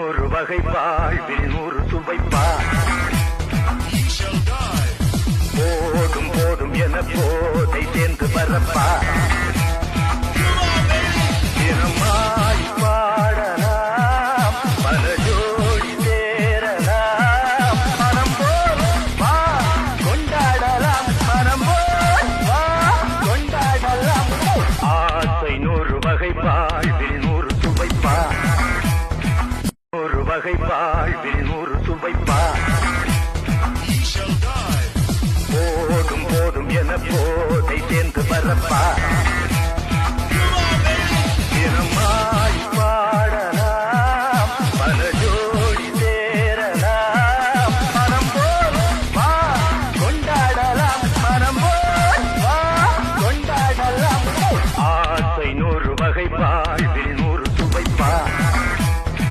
ஒரு வகை வாழ்வில் ஒரு துவைப்பா போதும் போதும் என போதை சேர்ந்து வரப்பா. பகை வாழ்வில் நூறு சுவைப்பா போதும் போதும் என போதை சேர்ந்து பரப்பா. தினமாய் பாடலாம் வாழ்வில்